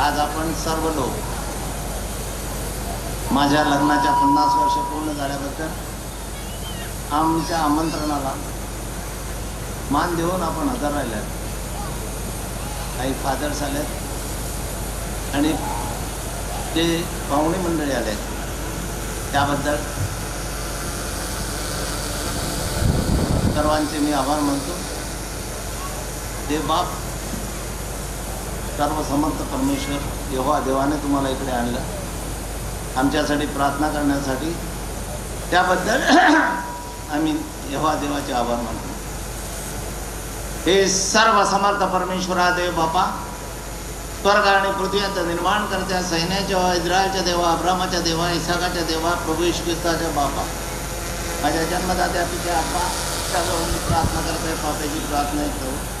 आज आपण सर्व लोक माझ्या लग्नाच्या पन्नास वर्ष पूर्ण झाल्याबद्दल आमच्या आमंत्रणाला मान देऊन आपण हजर राहिल्यात काही फादर्स आलेत आणि जे पाहुणे मंडळी आले त्याबद्दल सर्वांचे मी आभार मानतो. ते बाप सर्व समर्थ परमेश्वर यहोवा देवाने तुम्हाला इकडे आणलं. आमच्यासाठी प्रार्थना करण्यासाठी. त्याबद्दल आम्ही यहोवा देवाचे आभार मानतो. हे सर्व समर्थ परमेश्वरा देव बापा स्वर्ग आणि पृथ्वी निर्माण करत्या सैन्याच्या इस्रायलच्या देवा अब्रामाच्या देवा इसाकाच्या देवा प्रभू ख्रिस्ताच्या बापा. माझ्या जन्मदात्या पित्या आप्पा त्याजवळ प्रार्थना करतोय पापाची प्रार्थना करू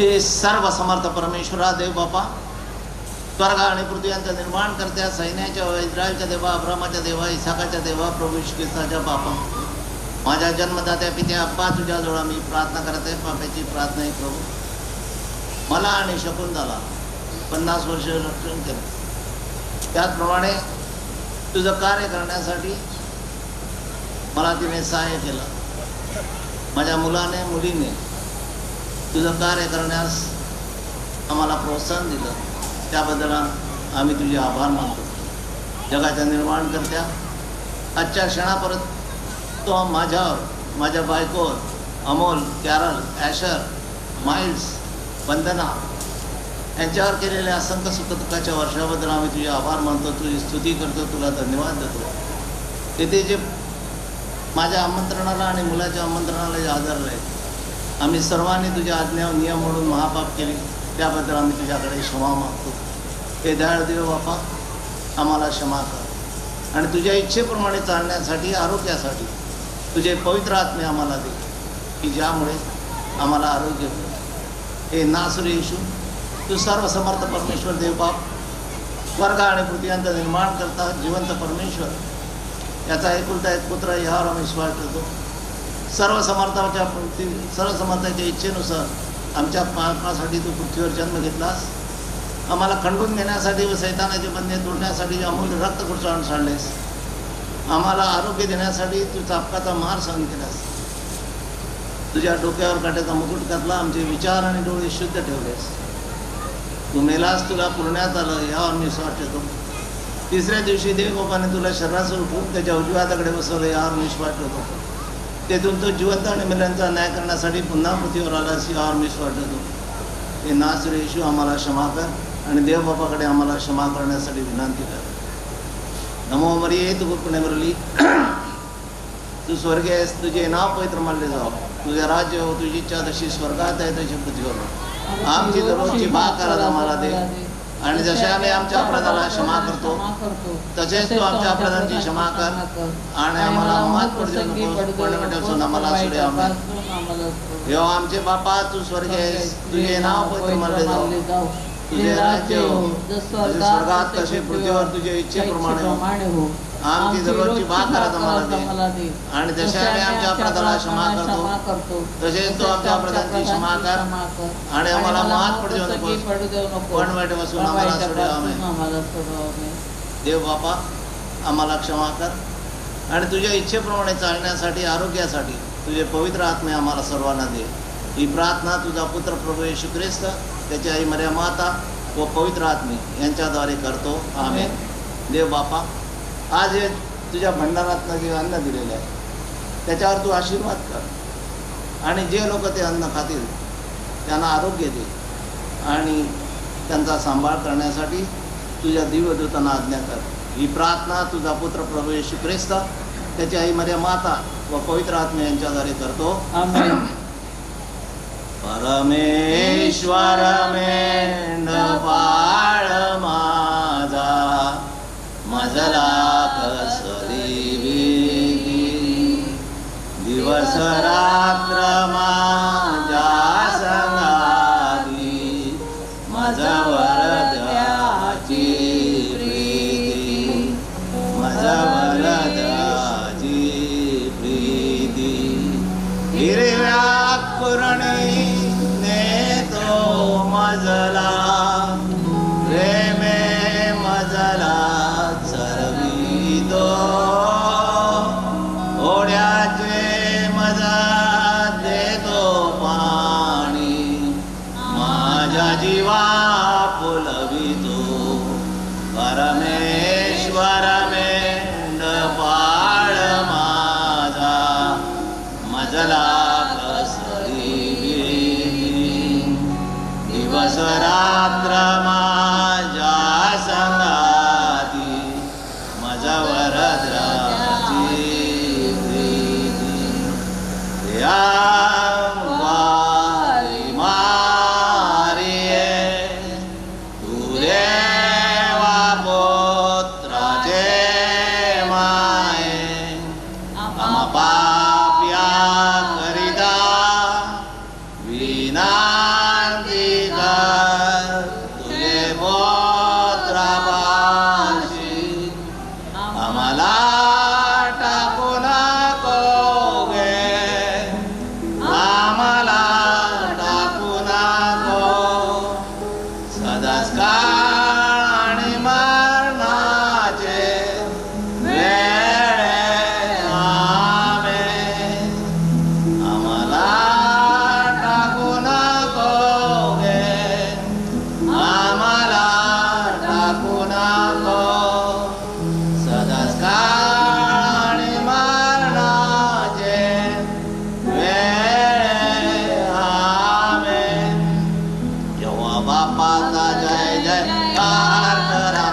हे सर्व समर्थ परमेश्वरा देव बापा स्वर्ग आणि पृथ्वी यांचं निर्माण करत्या सैन्याच्या इस्रायलच्या देवा अब्रामाच्या देवा इसाकाच्या देवा प्रभू येशू बापा. माझ्या जन्मदात्या पित्या अप्पा तुझ्याजवळ मी प्रार्थना करत. आहे पापाची प्रार्थना आहे प्रभू. मला आणि शकुंतला पन्नास वर्ष रक्षण केलं. त्याचप्रमाणे तुझं कार्य करण्यासाठी मला तिने सहाय्य केलं. माझ्या मुलाने मुलीने तुझं कार्य करण्यास आम्हाला प्रोत्साहन दिलं. त्याबद्दल आम्ही तुझे आभार मानतो. जगाच्या निर्माण करत्या आजच्या क्षणापर्यंत तो माझ्यावर माझ्या बायकोवर Amol Carol Asher Miles Vandana यांच्यावर केलेल्या असंख्य सुखदुःखाच्या वर्षाबद्दल आम्ही तुझे आभार मानतो. तुझी स्तुती करतो. तुला धन्यवाद देतो. तिथे जे माझ्या आमंत्रणाला आणि मुलाच्या आमंत्रणाला जे आदरलं आहे आम्ही सर्वांनी तुझ्या आज्ञा नियम म्हणून महापाप केले. त्याबद्दल आम्ही तुझ्याकडे क्षमा मागतो. हे दयाळ देव बापा आम्हाला क्षमा कर. आणि तुझ्या इच्छेप्रमाणे चालण्यासाठी आरोग्यासाठी तुझे पवित्र आत्मे आम्हाला दे की ज्यामुळे आम्हाला आरोग्य मिळेल हे नासुर येशू तू सर्वसमर्थ परमेश्वर देवबाप स्वर्ग आणि पृथ्वीयांचं निर्माण करता जिवंत परमेश्वर. याचा एकुलता एक पुत्र यावर आम्ही विश्वास ठेवतो. सर्व समर्थाच्या पृथ्वी सर्व समर्थाच्या इच्छेनुसार आमच्या पापासाठी तू पृथ्वीवर जन्म घेतलास. आम्हाला खंडून घेण्यासाठी व सैतानाचे बंधे तोडण्यासाठी जे अमूल्य रक्त कुरचाळून सांडलेस आम्हाला आरोग्य देण्यासाठी तू चापकाचा मार सहन केलास. तुझ्या डोक्यावर काट्याचा मुकुट घातला आमचे विचार आणि डोळे शुद्ध ठेवलेस. तू मेलास तुला पुरण्यात आलं यावर मी विश्वास ठेवतो. तिसऱ्या दिवशी देवगोपाने तुला शरीरासह उठून त्याच्या उजव्या हाताकडे बसवलं यावर मी विश्वास ठेवतो. तेथून तो जिवंत आणि मेल्यांचा न्याय करण्यासाठी पुन्हा पृथ्वीवर आला आलास आर मी विश्वास ठेवतो. हे नासरे येशू आम्हाला क्षमा कर आणि देवबापाकडे आम्हाला क्षमा करण्यासाठी विनंती कर. नमो मरिये तू पुणे बरली तू स्वर्गीय आहेस तुझे नाव पवित्र मानले जाव. तुझे राज्य हो तुझी इच्छा तशी स्वर्गात आहे तशी पृथ्वीवर हो. आमची दररोजची भाग भाकर आम्हाला दे. आणि जसे आम्ही आमच्या अपराधाला क्षमा करतो तसेच तू आमच्या अपराधांची क्षमा कर आणि आम्हाला मात पडू नको कोणत्या आम्हाला सोडे आम्ही. देव आमचे बापा तू स्वर्गीय तुझे नाव पवित्र मानले जाऊ. तुझे राज्य हो. स्वर्गात तसे पृथ्वीवर तुझे इच्छेप्रमाणे हो. आमची दररोजची भाकर आम्हाला दे आणि जसे आम्ही आमच्या अपराधाला क्षमा करतो तसेच तू आमच्या अपराधांची क्षमा कर आणि आम्हाला महात पडू नको कोण वाईट बसून आम्हाला सोडे आम्ही देव बापा आम्हाला क्षमा कर. आणि तुझ्या इच्छेप्रमाणे चालण्यासाठी आरोग्यासाठी तुझे पवित्र आत्मे आम्हाला सर्वांना दे. ही प्रार्थना तुझा पुत्र प्रभू येशू ख्रिस्त त्याची आई मर्या माता व पवित्र आत्मे यांच्याद्वारे करतो. आम्ही देव बापा आज हे तुझ्या भंडारातनं जे अन्न दिलेलं आहे त्याच्यावर तू आशीर्वाद कर. आणि जे लोक ते अन्न खातील त्यांना आरोग्य दे. आणि त्यांचा सांभाळ करण्यासाठी तुझ्या दिव्यदूतांना आज्ञा कर. ही प्रार्थना तुझा पुत्र प्रभू येशू ख्रिस्त त्याची आई मर्या माता व पवित्र आत्मे यांच्याद्वारे करतो. परमेश्वर मेंढपाळ माझा हिरव्या कुरणी नेतो मजला प्रेमे मजला चरवितो. ओढ्याचे मजा देतो पाणी माझ्या जीवा फुलवितो. परमेश्वरा Rama. जयकार करा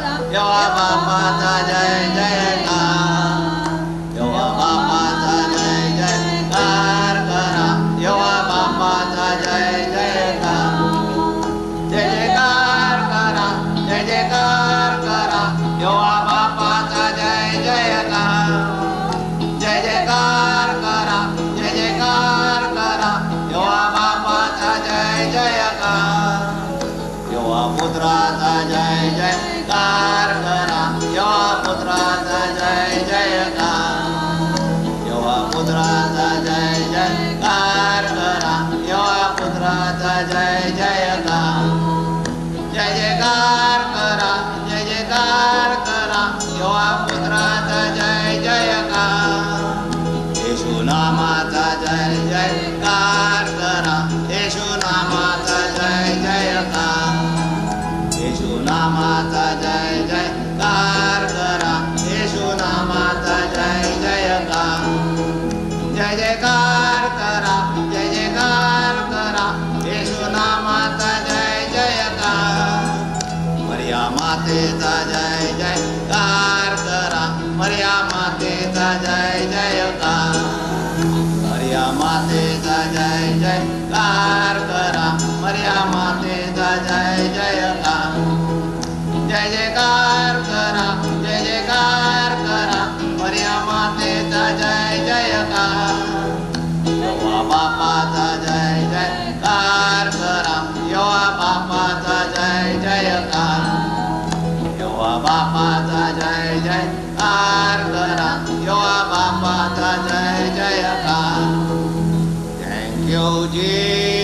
जयकार करा जय जयकार जय जयकार जय जयकार जय जयकार जय जयकार जयकार जयकार करा जय जयकार करा मर्या मातेचा जय जयकार. योवा बापाचा जय जयकार करा योवा बापाचा जय जयकार. योवा बापाचा जय जयकार करा योवा बापाचा जय जयकार. थँक्यू जी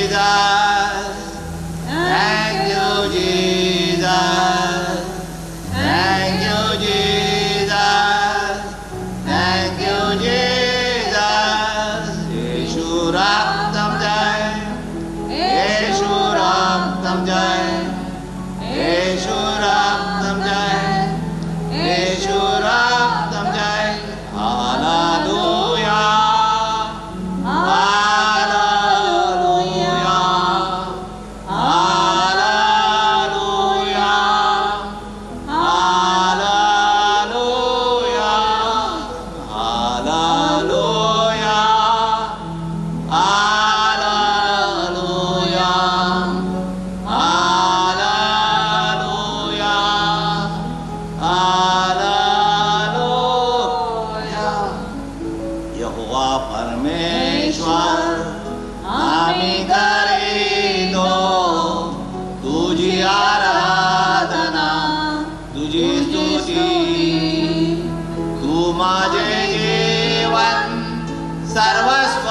ज एव सर्वस्व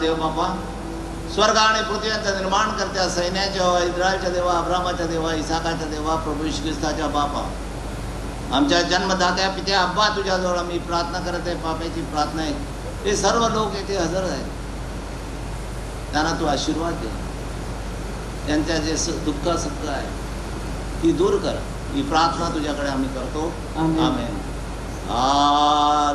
देव बापा स्वर्ग आणि पृथ्वीचं निर्माण करत्या सैन्याच्या इस्रायलच्या देवा अब्रामाच्या देवा इसाकाच्या देवा प्रभू येशू ख्रिस्ताच्या बापा. आमच्या जन्मदात्या पित्या अब्बा तुझ्याजवळ मी प्रार्थना करत आहे पाप्याची प्रार्थना आहे. हे सर्व लोक येथे हजर आहेत. त्यांना तू आशीर्वाद दे. त्यांच्या जे दुःख सुख आहे ती दूर कर. ही प्रार्थना तुझ्याकडे आम्ही करतो. आमेन. आमेन. आ